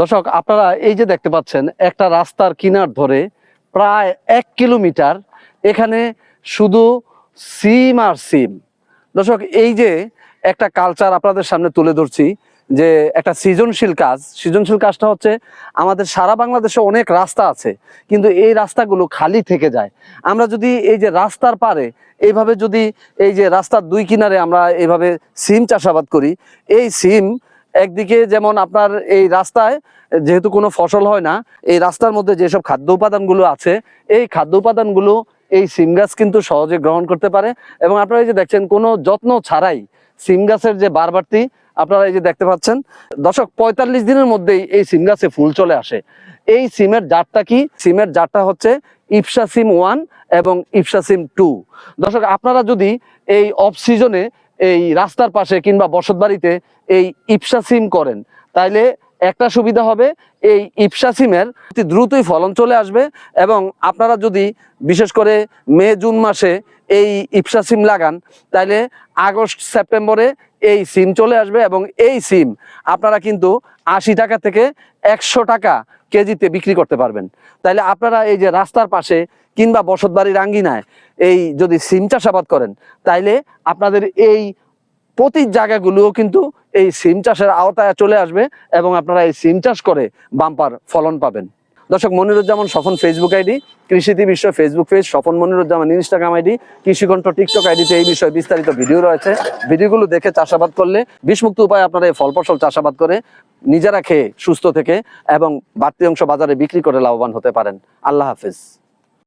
দর্শক, আপনারা এই যে দেখতে পাচ্ছেন, একটা রাস্তার কিনার ধরে প্রায় এক কিলোমিটার এখানে শুধু সিম আর সিম। দর্শক, এই যে একটা কালচার আপনাদের সামনে তুলে ধরছি, যে একটা সৃজনশীল কাজ। সৃজনশীল কাজটা হচ্ছে, আমাদের সারা বাংলাদেশে অনেক রাস্তা আছে, কিন্তু এই রাস্তাগুলো খালি থেকে যায়। আমরা যদি এই যে রাস্তার পারে এইভাবে যদি এই যে রাস্তার দুই কিনারে আমরা এইভাবে সিম চাষাবাদ করি, এই সিম একদিকে যেমন আপনার এই রাস্তায়, যেহেতু কোনো ফসল হয় না, এই রাস্তার মধ্যে যেসব খাদ্য উপাদানগুলো আছে, এই খাদ্য উপাদানগুলো এই সিম গাছ কিন্তু সহজে গ্রহণ করতে পারে। এবং আপনারা এই যে দেখছেন, কোনো যত্ন ছাড়াই সিম গাছের যে বারবারতি, আপনারা এই যে দেখতে পাচ্ছেন দশক পঁয়তাল্লিশ দিনের মধ্যেই এই সিম গাছে ফুল চলে আসে। এই সিমের জাতটা কি? সিমের জাতটা হচ্ছে ইপসা সিম ওয়ান এবং ইপসা সিম টু। দর্শক, আপনারা যদি এই অফ সিজনে এই রাস্তার পাশে কিংবা বসত বাড়িতে এই ইপসা সিম করেন তাইলে একটা সুবিধা হবে, এই ইপসা সিমের দ্রুতই ফলন চলে আসবে এবং আপনারা যদি বিশেষ করে মে, জুন মাসে এই ইপসা সিম লাগান তাহলে আগস্ট, সেপ্টেম্বরে এই সিম চলে আসবে এবং এই সিম আপনারা কিন্তু আশি টাকা থেকে একশো টাকা কেজিতে বিক্রি করতে পারবেন। তাইলে আপনারা এই যে রাস্তার পাশে কিংবা বসতবাড়ির আঙ্গিনায় এই যদি সিম চাষাবাদ করেন, তাইলে আপনাদের এই প্রতি জায়গাগুলোও কিন্তু এই সিম চাষের আওতায় চলে আসবে এবং আপনারা এই সিম চাষ করে বাম্পার ফলন পাবেন। দর্শক, মনিরুজ্জামান স্বপন ফেসবুক আইডি কৃষিতি বিশ্ব Facebook page Swapan Moniruzzaman Instagram ID, Krishikantha TikTok আইডিতে এই বিষয়ে বিস্তারিত ভিডিও রয়েছে। ভিডিওগুলো দেখে চাষাবাদ করলে বিষমুক্ত উপায়ে আপনারা এই ফল ফসল চাষাবাদ করে নিজেরা খেয়ে সুস্থ থেকে এবং বাড়তি অংশ বাজারে বিক্রি করে লাভবান হতে পারেন। আল্লাহ হাফিজ।